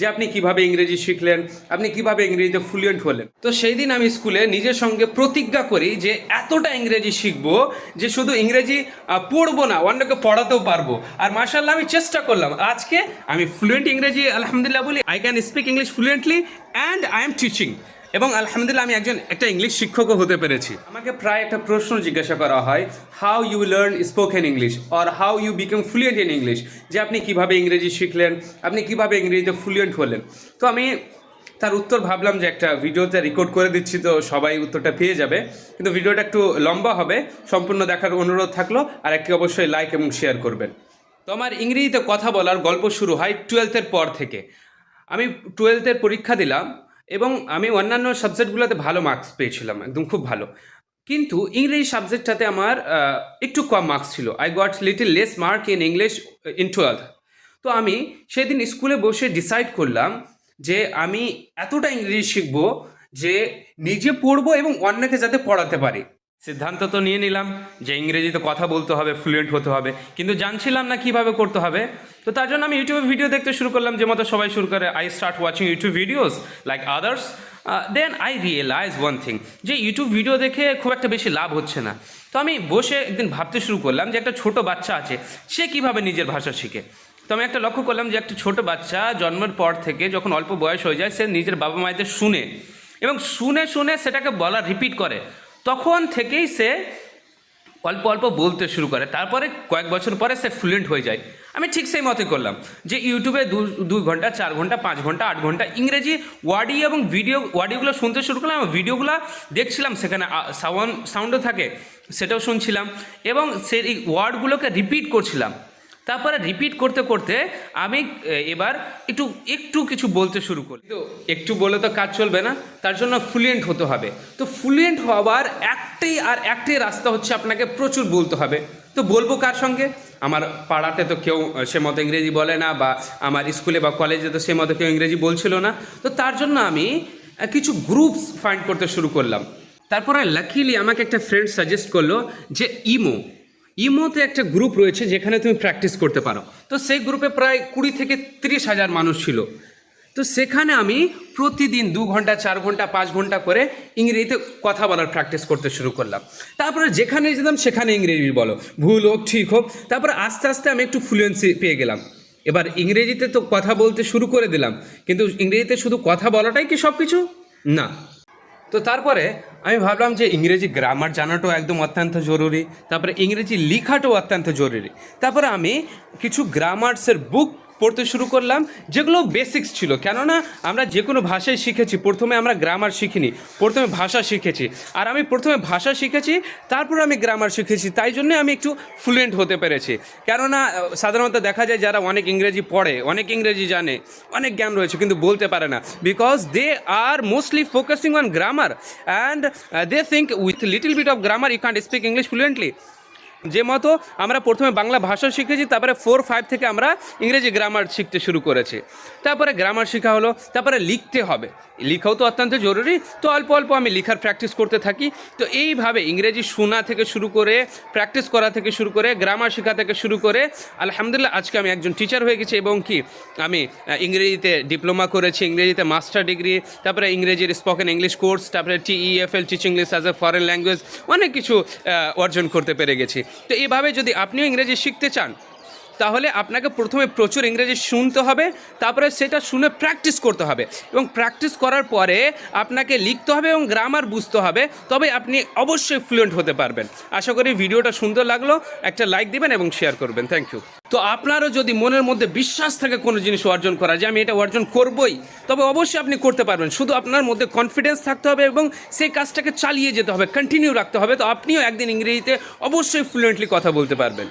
যে আপনি কীভাবে ইংরেজি শিখলেন, আপনি কীভাবে ইংরেজিতে ফ্লুয়েন্ট হলেন। তো সেই দিন আমি স্কুলে নিজের সঙ্গে প্রতিজ্ঞা করি যে এতটা ইংরেজি শিখব যে শুধু ইংরেজি পড়ব না, অন্যকে পড়াতেও পারব। আর মার্শাল্লাহ আমি চেষ্টা করলাম। আজকে আমি ফ্লুয়েন্ট ইংরেজি, আলহামদুলিল্লাহ বলি I can speak English fluently and I am teaching এবং আলহামদুলিল্লাহ আমি একজন একটা ইংলিশ শিক্ষকও হতে পেরেছি। আমাকে প্রায় একটা প্রশ্ন জিজ্ঞাসা করা হয় how you learn spoken English or how you become fluent in English যে আপনি কীভাবে ইংরেজি শিখলেন, আপনি কীভাবে ইংরেজিতে ফ্লুয়েন্ট হলেন? তো আমি তার উত্তর ভাবলাম যে একটা ভিডিওতে রেকর্ড করে দিচ্ছি, তো সবাই উত্তরটা পেয়ে যাবে। কিন্তু ভিডিওটা একটু লম্বা হবে, সম্পূর্ণ দেখার অনুরোধ থাকল, আর একটি অবশ্যই লাইক এবং শেয়ার করবেন। তো আমার ইংরেজিতে কথা বলার গল্প শুরু হয় টুয়েলথের পর থেকে। আমি টুয়েলথের পরীক্ষা দিলাম এবং আমি অন্যান্য সাবজেক্টগুলোতে ভালো মার্কস পেয়েছিলাম, একদম খুব ভালো। কিন্তু ইংরেজি সাবজেক্টটাতে আমার একটু কম মার্কস ছিল। I got little less mark in English in twelve তো আমি সেদিন স্কুলে বসে ডিসাইড করলাম যে আমি এতটা ইংরেজি শিখব যে নিজে পড়ব এবং অন্যকে যাতে পড়াতে পারি। সিদ্ধান্ত তো নিয়ে নিলাম যে ইংরেজিতে কথা বলতে হবে ফ্লুয়েন্ট হতে হবে। কিন্তু জানছিলাম না কীভাবে করতে হবে। তো তার জন্য আমি ইউটিউবে ভিডিও দেখতে শুরু করলাম যে মতো সবাই শুরু করে I start watching YouTube videos like others then I realise one thing যে ইউটিউব ভিডিও দেখে খুব একটা বেশি লাভ হচ্ছে না। তো আমি বসে একদিন ভাবতে শুরু করলাম যে একটা ছোট বাচ্চা আছে, সে কীভাবে নিজের ভাষা শিখে? তো আমি একটা লক্ষ্য করলাম যে একটা ছোট বাচ্চা জন্মের পর থেকে যখন অল্প বয়স হয়ে যায়, সে নিজের বাবা মায়েদের শুনে এবং শুনে শুনে সেটাকে বলা রিপিট করে। তখন থেকেই সে অল্প অল্প বলতে শুরু করে। তারপরে কয়েক বছর পরে সে ফ্লুয়েন্ট হয়ে যায়। আমি ঠিক সেই মতে করলাম যে ইউটিউবে দু দুই ঘণ্টা, চার ঘণ্টা, পাঁচ ঘণ্টা, আট ঘণ্টা ইংরেজি ওয়ার্ডি এবং ভিডিও, ওয়ার্ডিগুলো শুনতে শুরু করলাম। ভিডিওগুলো দেখছিলাম, সেখানে সাউন্ড সাউন্ডও থাকে, সেটাও শুনছিলাম এবং সেই ওয়ার্ডগুলোকে রিপিট করছিলাম। তারপরে রিপিট করতে করতে আমি এবার একটু একটু কিছু বলতে শুরু করি। তো একটু বলে তো কাজ চলবে না, তার জন্য ফ্লুয়েন্ট হতে হবে। তো ফ্লুয়েন্ট হওয়ার একটাই আর একটাই রাস্তা হচ্ছে আপনাকে প্রচুর বলতে হবে। তো বলব কার সঙ্গে? আমার পাড়াতে তো কেউ সে মতো ইংরেজি বলে না, বা আমার স্কুলে বা কলেজে তো সে মতো কেউ ইংরেজি বলছিল না। তো তার জন্য আমি কিছু গ্রুপস ফাইন্ড করতে শুরু করলাম। তারপরে লাকিলি আমাকে একটা ফ্রেন্ড সাজেস্ট করল যে ইমো ইমোতে একটা গ্রুপ রয়েছে যেখানে তুমি প্র্যাকটিস করতে পারো। তো সেই গ্রুপে প্রায় কুড়ি থেকে তিরিশ হাজার মানুষ ছিল। তো সেখানে আমি প্রতিদিন দু ঘণ্টা, চার ঘণ্টা, পাঁচ ঘণ্টা করে ইংরেজিতে কথা বলার প্র্যাকটিস করতে শুরু করলাম। তারপরে যেখানে যেতাম সেখানে ইংরেজি বলো। ভুল হোক, ঠিক হোক, তারপরে আস্তে আস্তে আমি একটু ফ্লুয়েন্সি পেয়ে গেলাম। এবার ইংরেজিতে তো কথা বলতে শুরু করে দিলাম। কিন্তু ইংরেজিতে শুধু কথা বলাটাই কি সব কিছু না। তো তারপরে আমি ভাবলাম যে ইংরেজি গ্রামার জানাটাও একদম অত্যন্ত জরুরি, তারপরে ইংরেজি লেখাটাও অত্যন্ত জরুরি। তারপরে আমি কিছু গ্রামার্সের বুক পড়তে শুরু করলাম, যেগুলো বেসিক্স ছিল। কেননা আমরা যে কোনো ভাষাই শিখেছি। প্রথমে আমরা গ্রামার শিখিনি, প্রথমে ভাষা শিখেছি। আর আমি প্রথমে ভাষা শিখেছি, তারপর আমি গ্রামার শিখেছি। তাই জন্যে আমি একটু ফ্লুয়েন্ট হতে পেরেছি। কেননা সাধারণত দেখা যায় যারা অনেক ইংরেজি পড়ে, অনেক ইংরেজি জানে, অনেক জ্ঞান রয়েছে, কিন্তু বলতে পারে না। Because they are mostly focusing on grammar and they think with little bit of grammar you can't speak English fluently যে মতো আমরা প্রথমে বাংলা ভাষা শিখেছি, তারপরে ফোর ফাইভ থেকে আমরা ইংরেজি গ্রামার শিখতে শুরু করেছি। তারপরে গ্রামার শেখা হলো, তারপরে লিখতে হবে। লিখাও তো অত্যন্ত জরুরি। তো অল্প অল্প আমি লেখার প্র্যাকটিস করতে থাকি। তো এইভাবে ইংরেজি শোনা থেকে শুরু করে প্র্যাকটিস করা থেকে শুরু করে গ্রামার শেখা থেকে শুরু করে, আলহামদুলিল্লাহ আজকে আমি একজন টিচার হয়ে গেছি এবং কি, আমি ইংরেজিতে ডিপ্লোমা করেছি, ইংরেজিতে মাস্টার ডিগ্রি তারপরে ইংরেজির স্পোকেন ইংলিশ কোর্স তারপরে TEFL teaching English as a foreign language অনেক কিছু অর্জন করতে পেরে গেছি। তো এভাবে যদি আপনিও ইংরেজি শিখতে চান তাহলে আপনাকে প্রথমে প্রচুর ইংরেজি শুনতে হবে, তারপরে সেটা শুনে প্র্যাকটিস করতে হবে। এবং প্র্যাকটিস করার পরে আপনাকে লিখতে হবে এবং গ্রামার বুঝতে হবে, তবে আপনি অবশ্যই ফ্লুয়েন্ট হতে পারবেন। আশা করি ভিডিওটা সুন্দর লাগল, একটা লাইক দিবেন এবং শেয়ার করবেন। থ্যাংক ইউ তো আপনারও যদি মনের মধ্যে বিশ্বাস থাকে কোনো জিনিস অর্জন করা যে আমি এটা অর্জন করবই, তবে অবশ্যই আপনি করতে পারবেন। শুধু আপনার মধ্যে কনফিডেন্স থাকতে হবে এবং সেই কাজটাকে চালিয়ে যেতে হবে কন্টিনিউ রাখতে হবে। তো আপনিও একদিন ইংরেজিতে অবশ্যই ফ্লুয়েন্টলি কথা বলতে পারবেন।